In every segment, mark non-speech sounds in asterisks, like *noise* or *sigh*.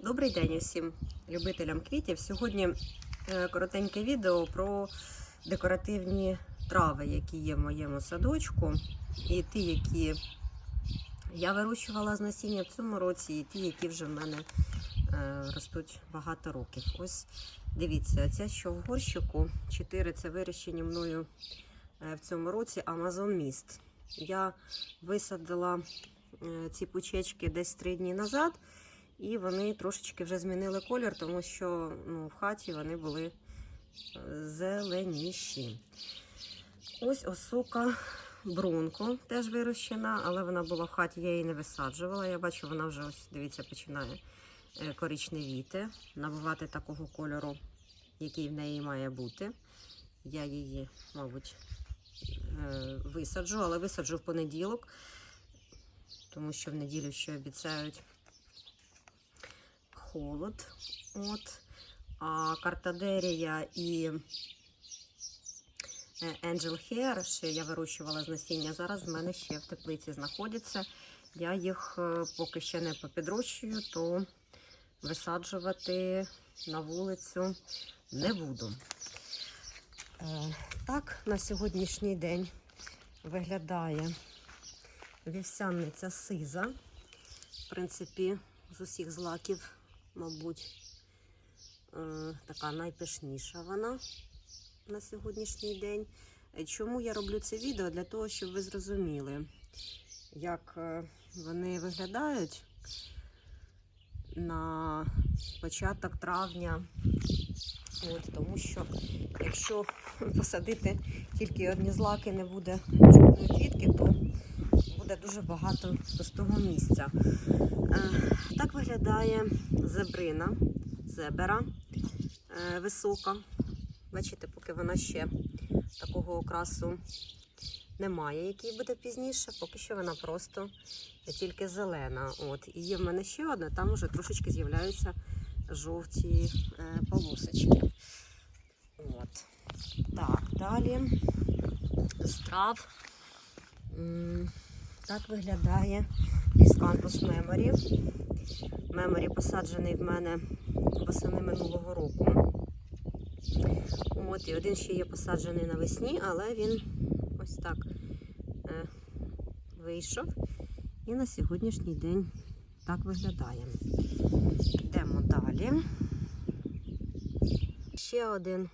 Добрий день усім любителям квітів. Сьогодні е, коротеньке відео про декоративні трави, які є в моєму садочку, і ті, які я вирощувала з насіння в цьому році, і ті, які вже в мене е, ростуть багато років. Ось дивіться, ця що в горщику, чотири це вирощені мною е, в цьому році Amazon Mist. Я висадила ці пучечки десь три дні назад. І вони трошечки вже змінили колір, тому що ну, в хаті вони були е, зеленіші. Ось осока брунко теж вирощена, але вона була в хаті, я її не висаджувала. Я бачу, вона вже ось, дивіться, починає е, коричневіти, набувати такого кольору, який в неї має бути. Я її, мабуть, е, висаджу, але висаджу в понеділок, тому що в неділю ще обіцяють холод. От. А Картадерія і е, Angel Hair, що я вирощувала з насіння, зараз в мене ще в теплиці знаходяться. Я їх е, поки ще не попідрощую, то висаджувати на вулицю не буду. Е, Так, на сьогоднішній день виглядає вівсяниця сиза. В принципі, з усіх злаків мабуть, е, така найпишніша вона на сьогоднішній день. Е, Чому я роблю це відео? Для того, щоб ви зрозуміли, як е, вони виглядають на початок травня. От, тому що якщо посадити тільки одні злаки, не буде жодної квітки, то буде дуже багато пустого місця. Е, Так виглядає зебрина, зебера е, висока. Бачите, поки вона ще такого окрасу немає, який буде пізніше, поки що вона просто тільки зелена. От. І є в мене ще одна, там вже трошечки з'являються жовті е, полосочки. От. Так, далі з трав. М, Так виглядає Ліскантус Меморі. Меморі посаджений в мене восени минулого року. От, і один ще є посаджений навесні, але він ось так е, вийшов. І на сьогоднішній день так виглядає. Йдемо далі. Ще один,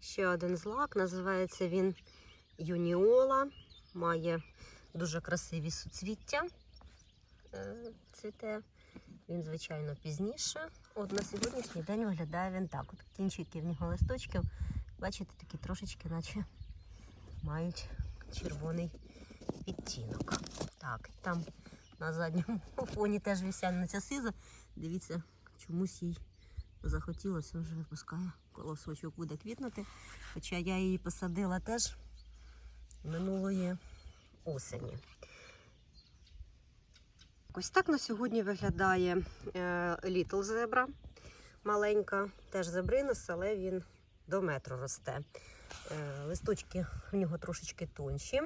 ще один злак, називається він Юніола. Має дуже красиві суцвіття. Е, Цвіте. Він, звичайно, пізніше. От на сьогоднішній день виглядає він так. От кінчики в нього листочків, бачите, такі трошечки, наче мають червоний відтінок. Так, там на задньому *laughs* фоні теж вісяниця сиза. Дивіться, чомусь їй захотілося, вже випускає колосочок буде квітнути. Хоча я її посадила теж минулої осені. Ось так на сьогодні виглядає е, Little Zebra. Маленька, теж зебринус, але він до метру росте. Е, Листочки в нього трошечки тонші,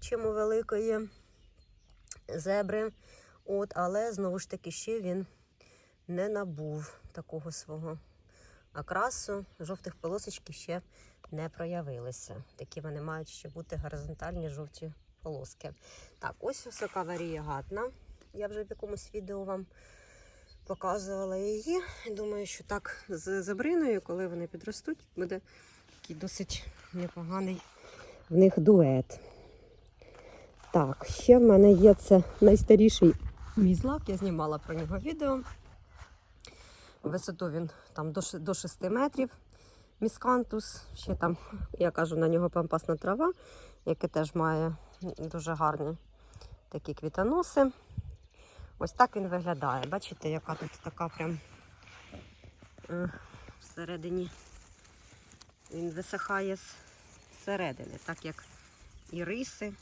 чим у великої зебри. От, але знову ж таки ще він не набув такого свого окрасу. Жовтих полосочки ще не проявилися. Такі вони мають ще бути горизонтальні жовті полоски. Так, ось висока варієгатна. Я вже в якомусь відео вам показувала її. Думаю, що так з забриною, коли вони підростуть, буде такий досить непоганий в них дует. Так, ще в мене є це найстаріший мій я знімала про нього відео. Висоту він там до 6 метрів. Міскантус. Ще там, я кажу, на нього пампасна трава, яка теж має дуже гарні такі квітоноси. Ось так він виглядає. Бачите, яка тут така прям е, всередині. Він висихає з середини, так як і риси.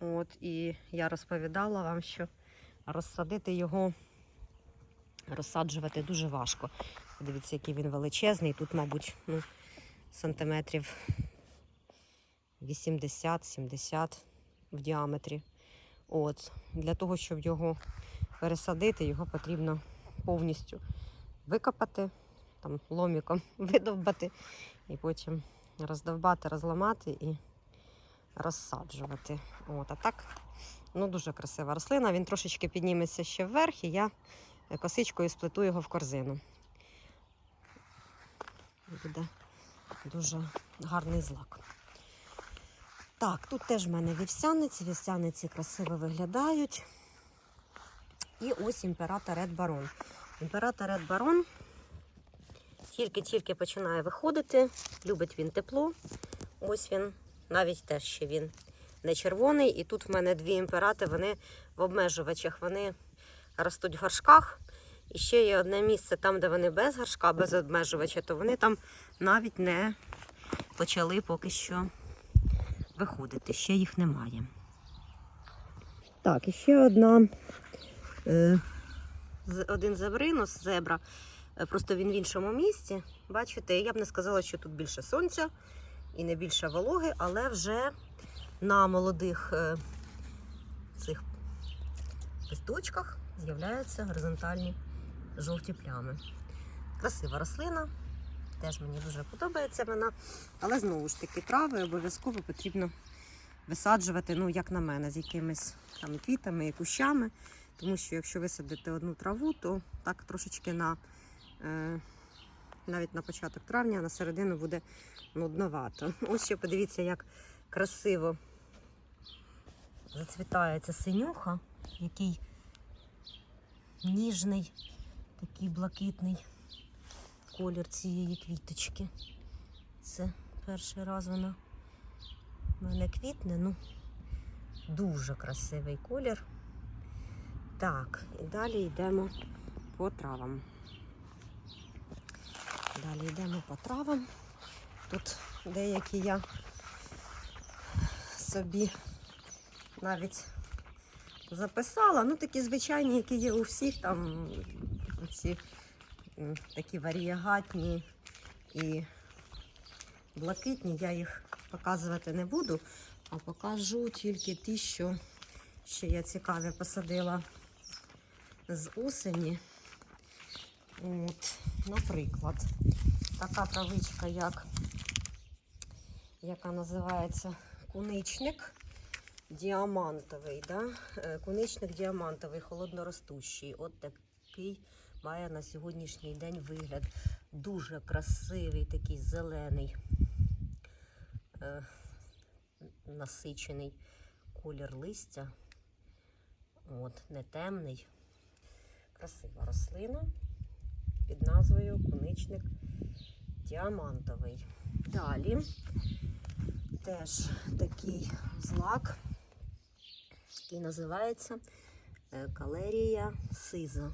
От, і я розповідала вам, що розсадити його, розсаджувати дуже важко. Дивіться, який він величезний. Тут, мабуть, ну, сантиметрів 80-70 в діаметрі. От, Для того, щоб його пересадити, його потрібно повністю викопати, там ломіком *laughs* видовбати і потім роздовбати, розламати і розсаджувати. От, а так, ну дуже красива рослина. Він трошечки підніметься ще вверх, і я косичкою сплету його в корзину. Буде дуже гарний злак. Так, тут теж в мене вівсяниці, вівсяниці красиво виглядають. І ось імператор Ред Барон. Імператор Ред Барон тільки-тільки починає виходити, любить він тепло. Ось він, навіть теж ще він не червоний. І тут в мене дві імперати, вони в обмежувачах, вони ростуть в горшках. І ще є одне місце там, де вони без горшка, без обмежувача, то вони там навіть не почали поки що виходити. Ще їх немає. Так, і ще одна. Е, один зебринус, зебра. Е, Просто він в іншому місці. Бачите, я б не сказала, що тут більше сонця і не більше вологи, але вже на молодих е, цих листочках з'являються горизонтальні жовті плями. Красива рослина, теж мені дуже подобається вона. Але знову ж таки, трави обов'язково потрібно висаджувати, ну, як на мене, з якимись там квітами і кущами. Тому що якщо висадити одну траву, то так трошечки на е, навіть на початок травня, на середину буде нудновато. *laughs* Ось ще подивіться, як красиво зацвітає ця синюха, який ніжний, такий блакитний колір цієї квіточки. Це перший раз вона в мене квітне. Ну, дуже красивий колір. Так, і далі йдемо по травам. Далі йдемо по травам. Тут деякі я собі навіть записала. Ну, такі звичайні, які є у всіх, там ці такі варієгатні і блакитні. Я їх показувати не буду, а покажу тільки ті, що ще я цікаві посадила з осені. От, наприклад, така травичка, як, яка називається куничник діамантовий. Да? Е, Куничник діамантовий, холодноростущий. От такий має на сьогоднішній день вигляд. Дуже красивий, такий зелений, е, насичений колір листя. От, не темний. Красива рослина під назвою Куничник діамантовий. Далі теж такий злак, який називається е, калерія сиза.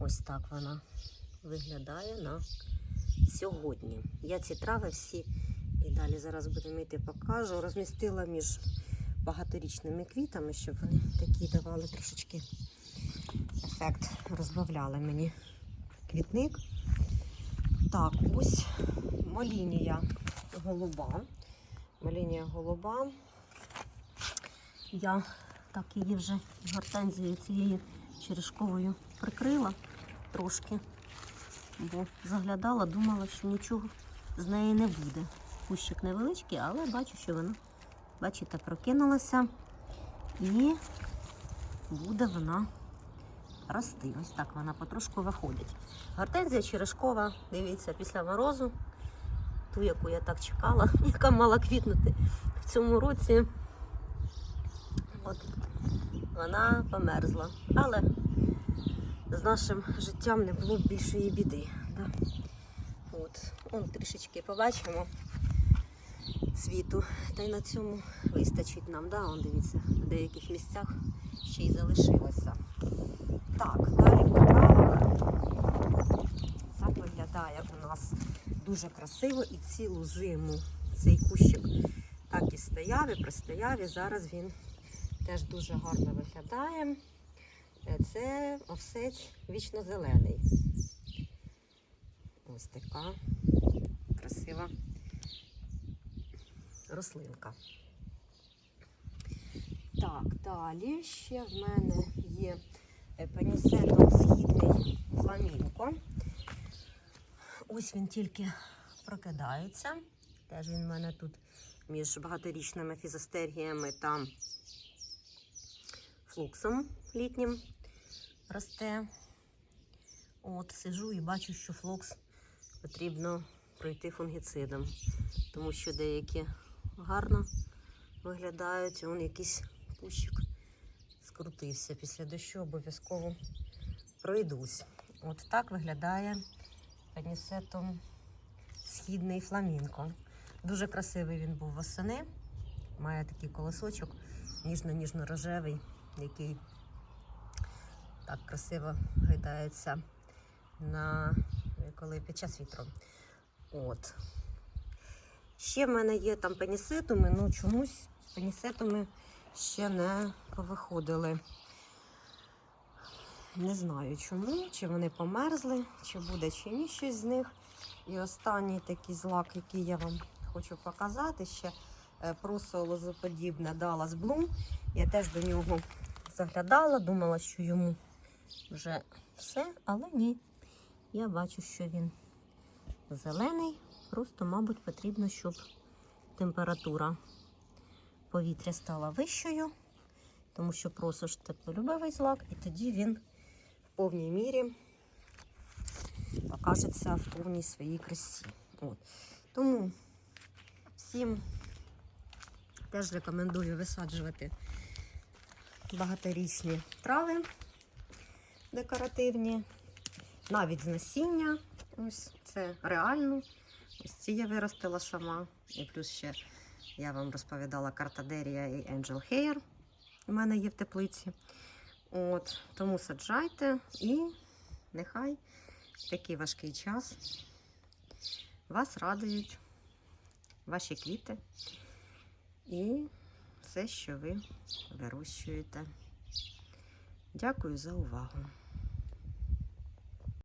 Ось так вона виглядає на сьогодні. Я ці трави всі і далі зараз будемо йти покажу. Розмістила між багаторічними квітами, щоб вони такі давали трошечки ефект, розбавляли мені квітник. Так, ось молінія голуба. Молінія голуба. Я так її вже гортензією цією черешковою прикрила трошки, бо заглядала, думала, що нічого з неї не буде. Кущик невеличкий, але бачу, що вона, бачите, прокинулася і буде вона рости. Ось так вона потрошку виходить. Гортензія черешкова, дивіться, після морозу, ту, яку я так чекала, *laughs* яка мала квітнути в цьому році. От вона померзла. Але з нашим життям не було б більшої біди. Да? От, он трішечки побачимо цвіту. Та й на цьому вистачить нам. Да? Он, дивіться, в деяких місцях ще й залишилося. Так, далі травах. Так виглядає у нас дуже красиво і цілу зиму цей кущик так і стояв, і простояв, і зараз він теж дуже гарно виглядає. Е, це овсець вічно-зелений. Ось така красива рослинка. Так, далі ще в мене є е, панісеток східний фламінко. Ось він тільки прокидається. Теж він в мене тут між багаторічними фізостергіями та флуксом літнім росте. От, сижу і бачу, що флокс потрібно пройти фунгіцидом, тому що деякі гарно виглядають. Вон якийсь кущик скрутився. Після дощу обов'язково пройдусь. От так виглядає панісетом східний фламінко. Дуже красивий він був восени. Має такий колосочок ніжно-ніжно-рожевий, який так красиво гойдається на коли під час вітру. От. Ще в мене є там пенісетуми, ну чомусь з пенісетуми ще не повиходили. Не знаю чому, чи вони померзли, чи буде чи ні щось з них. І останній такий злак, який я вам хочу показати, ще е, прусо лозоподібне Dallas Bloom. Я теж до нього заглядала, думала, що йому вже все, але ні. Я бачу, що він зелений. Просто, мабуть, потрібно, щоб температура повітря стала вищою, тому що просо ж теплолюбивий злак, і тоді він в повній мірі покажеться в повній своїй красі. От. Тому всім теж рекомендую висаджувати багаторічні трави декоративні, навіть з насіння. Ось це реально. Ось ці я виростила сама. І плюс ще я вам розповідала Картадерія і Angel Hair. У мене є в теплиці. От, тому саджайте і нехай в такий важкий час вас радують ваші квіти і все, що ви вирощуєте. Дякую за увагу.